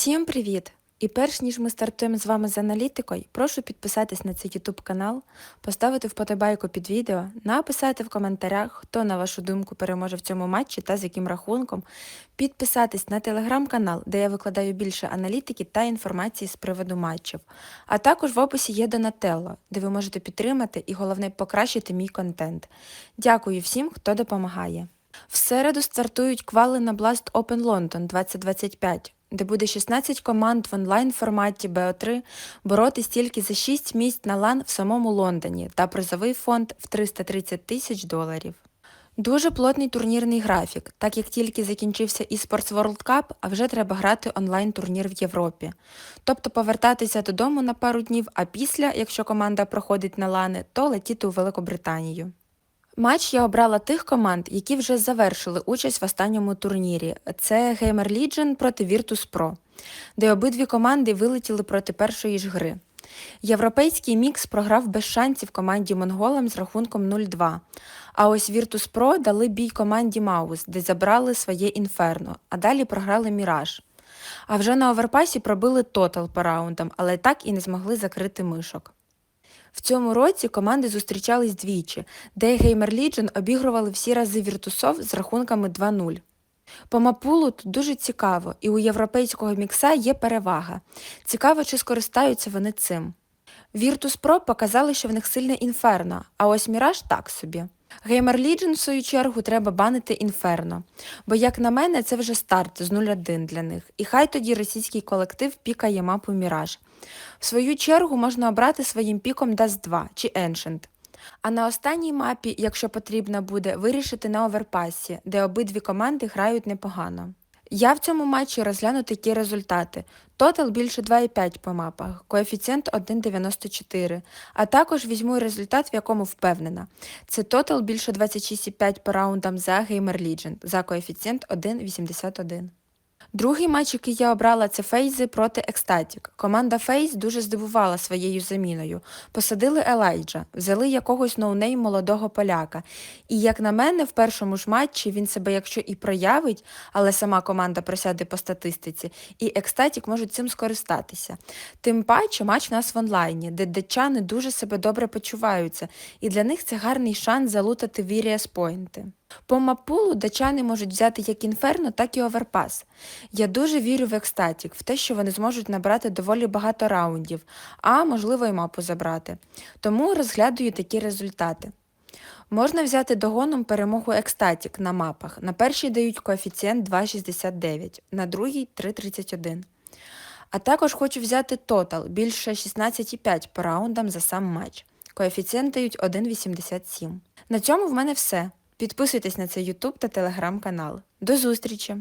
Всім привіт! І перш ніж ми стартуємо з вами з аналітикою, прошу підписатись на цей YouTube канал, поставити вподобайку під відео, написати в коментарях, хто, на вашу думку, переможе в цьому матчі та з яким рахунком, підписатись на телеграм-канал, де я викладаю більше аналітики та інформації з приводу матчів. А також в описі є Донателло, де ви можете підтримати і головне покращити мій контент. Дякую всім, хто допомагає. В середу стартують квали на Blast Open London 2025, де буде 16 команд в онлайн форматі BO3 боротись тільки за 6 місць на лан в самому Лондоні та призовий фонд в 330 тисяч доларів. Дуже плотний турнірний графік, так як тільки закінчився eSports World Cup, а вже треба грати онлайн-турнір в Європі. Тобто повертатися додому на пару днів, а після, якщо команда проходить на лани, то летіти у Великобританію. Матч я обрала тих команд, які вже завершили участь в останньому турнірі. Це Gamer Legion проти Virtus.pro, де обидві команди вилетіли проти першої ж гри. Європейський мікс програв без шансів команді Монголам з рахунком 0-2. А ось Virtus.pro дали бій команді Маус, де забрали своє інферно, а далі програли Міраж. А вже на оверпасі пробили тотал по раундам, але так і не змогли закрити мишок. В цьому році команди зустрічались двічі, де Gamer Legion обігрували всі рази Віртусов з рахунками 2-0. По мапулу тут дуже цікаво, і у європейського мікса є перевага. Цікаво, чи скористаються вони цим. Virtus.pro показали, що в них сильне інферно, а ось Міраж так собі. Gamer Legion, в свою чергу, треба банити інферно, бо, як на мене, це вже старт з 0-1 для них, і хай тоді російський колектив пікає мапу Міраж. В свою чергу можна обрати своїм піком Dust 2 чи Ancient. А на останній мапі, якщо потрібно буде, вирішити на оверпасі, де обидві команди грають непогано. Я в цьому матчі розгляну такі результати. Тотал більше 2,5 по мапах, коефіцієнт 1,94, а також візьму результат, в якому впевнена. Це тотал більше 26,5 по раундам за Gamer Legend за коефіцієнт 1,81. Другий матч, який я обрала, це Фейзи проти Екстатік. Команда Фейз дуже здивувала своєю заміною. Посадили Елайджа, взяли якогось ноунейм молодого поляка. І, як на мене, в першому ж матчі він себе, якщо і проявить, але сама команда просяде по статистиці, і Екстатік можуть цим скористатися. Тим паче матч в нас в онлайні, де датчани дуже себе добре почуваються, і для них це гарний шанс залутати Віріас Пойнти. По мапулу датчани можуть взяти як інферно, так і оверпас. Я дуже вірю в екстатік, в те, що вони зможуть набрати доволі багато раундів, а можливо і мапу забрати. Тому розглядаю такі результати. Можна взяти догоном перемогу екстатік на мапах. На першій дають коефіцієнт 2,69, на другій 3,31. А також хочу взяти тотал більше 16,5 по раундам за сам матч. Коефіцієнт дають 1,87. На цьому в мене все. Підписуйтесь на цей YouTube та телеграм канал. До зустрічі!